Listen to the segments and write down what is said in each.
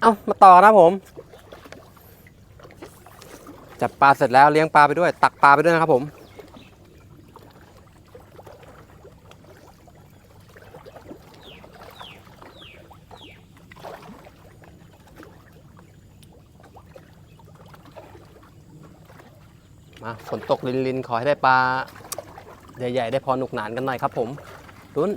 เอ้ามาต่อนะผม จับปลาเสร็จแล้วเลี้ยงปลาไปด้วย ตักปลาไปด้วยนะครับผม มาฝนตกลินลินขอให้ได้ปลา ใหญ่ ๆ ได้พอหนุกหนานกันหน่อยครับผมรุ้น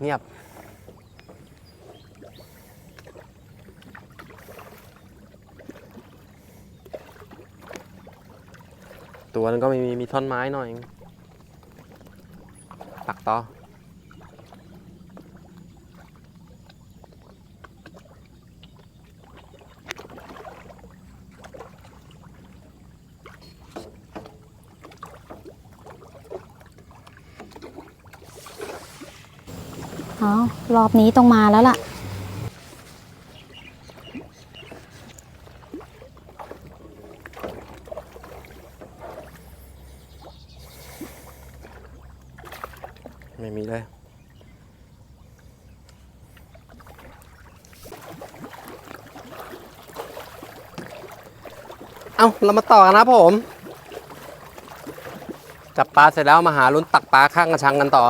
เงียบ ตัวนั้นก็มีมีมีท่อนไม้หน่อย ปักต่อ เอารอบนี้ต้องมาแล้วล่ะ ไม่มีเลยเอาเรามาต่อกันนะครับผม จับปลาเสร็จแล้วมาหาลุ้นตักปลาข้างกระชังกันต่อ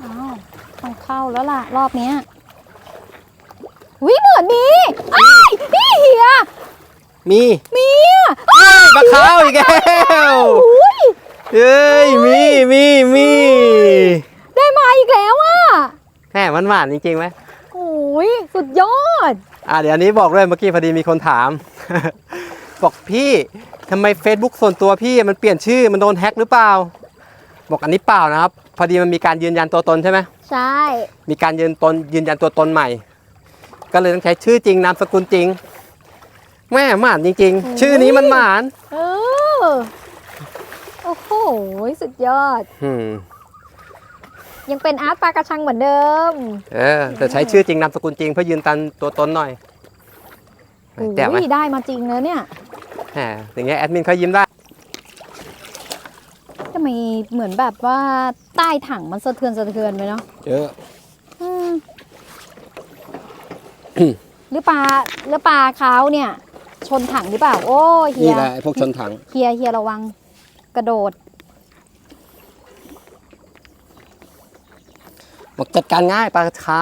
เอาต้อง เข้าแล้วล่ะ รอบเนี้ยวิเหมือนมีไอ้ายพี่เฮียมีมีอะอ้ายปลาขาวอีกแล้วอุ้ยเฮ้ยมีมีมีได้มาอีกแล้วอะแหมมันหวานจริงๆไหมโอ้ยสุดยอด อะเดี๋ยวอันนี้บอกด้วยเมื่อกี้พอดีมีคนถาม บอกพี่ทำไม Facebook ส่วนตัวพี่มันเปลี่ยนชื่อมันโดนแฮ็กหรือเปล่า บอกอันนี้เปล่านะครับ พอดีมันมีการยืนยันตัวตนใช่ไหม ใช่ มีการยืนตนยืนยันตัวตนใหม่ ก็เลยต้องใช้ชื่อจริงนามสกุลจริง แม่หมานจริงๆชื่อนี้มันหมานเออโอ้โหสุดยอด อืมยังเป็นอาร์ตปลากระชังเหมือนเดิม เออแต่ใช้ชื่อจริงนามสกุลจริงเพื่อยืนตันตัวตนหน่อยแจ๋วไหมอุ้ยได้มาจริงเลยเนี่ย แหมอย่างเงี้ยแอดมินเขายิ้มได้ทำไม เหมือนแบบว่าใต้ถังมันสะเทือนสะเทือนไปเนาะเยอะอืมหรือปลาหรือปลาเขาเนี่ย ชนถังหรือเปล่า โอ้เฮีนี่ยแหละไอ้พวกชนถัง เฮียเฮียระวัง กระโดด บอกจัดการง่ายปลาเท้า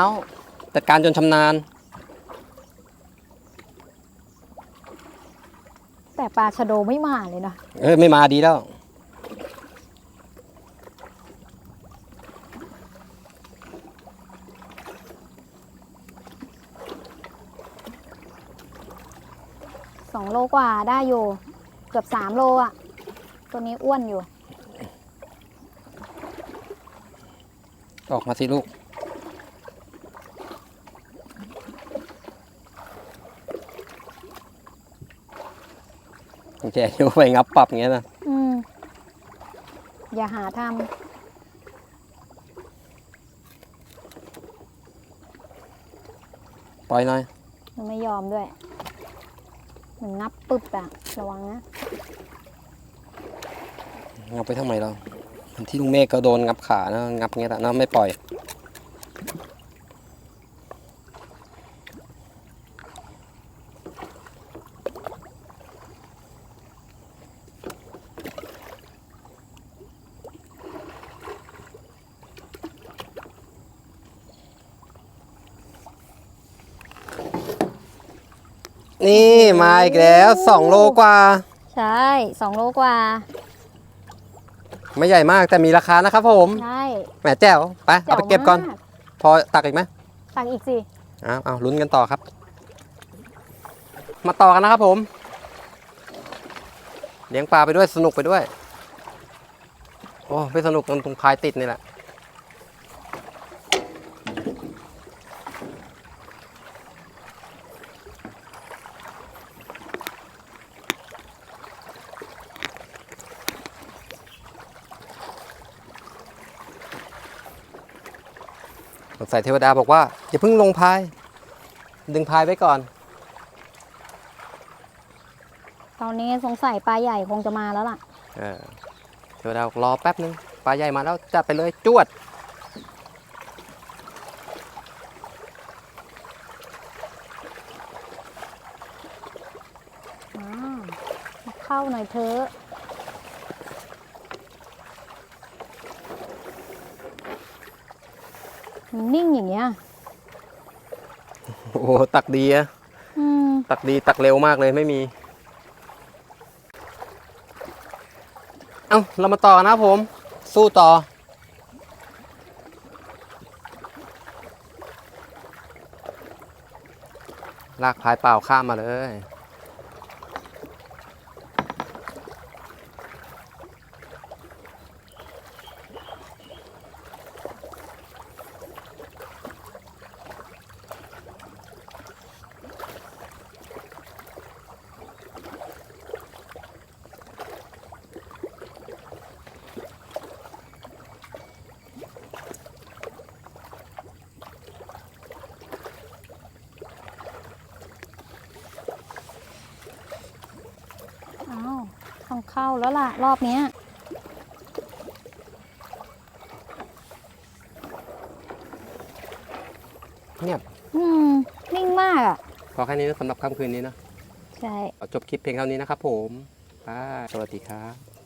จัดการจนชำนาญ แต่ปลาชะโดไม่มาเลยนะเออไม่มาดีแล้ว สองโลกว่าได้อยู่ เกือบสามโลอะ ตัวนี้อ้วนอยู่ ออกมาสิลูก แกอยู่ไปงับปรับอย่างเงี้ยนะ อืม อย่าหาทปล่อยหน่อยำมันไม่ยอมด้วย มันงับปึ๊บอะระวังนะงับไปทำไมเรา มันที่ลุงเมฆก็โดนงับขานะงับเงี้ยแหละนะไม่ปล่อย นี่มาอีกแล้วสองโลกว่า ใช่สองโลกว่า ไม่ใหญ่มากแต่มีราคานะครับผมใช่แหมแจ๋วไปเอาไปเก็บก่อนจ๋วมาพอตักอีกไหมตักอีกสิอ้าวอ้าวลุ้นกันต่อครับ มาต่อกันนะครับผม เลี้ยงปลาไปด้วยสนุกไปด้วย โอ้ไปสนุกตรงตรงพายติดนี่แหละ สงสัยเทวดาบอกว่าอย่าเพิ่งลงพาย ดึงพายไว้ก่อน ตอนนี้สงสัยปลาใหญ่คงจะมาแล้วล่ะ เออเทวดาบอกรอแป๊บนึงปลาใหญ่มาแล้วจัดไปเลยจวด อ้าวมาเข้าหน่อยเถอะ นนิ่งอย่างเงี้ยโอ้โหตักดีอะอืมตักดีตักเร็วมากเลยไม่มี เอ้า เรามาต่อกันนะครับผม สู้ต่อ ลากพายเปล่าข้ามมาเลย อ้าวต้อง เข้าแล้วล่ะ รอบเนี้ยเงียบอืม นิ่งมากอะ พอแค่นี้นะสำหรับค่ำคืนนี้นะใช่ เอาจบคลิปเพียงเท่านี้นะครับผมบายสวัสดีครับ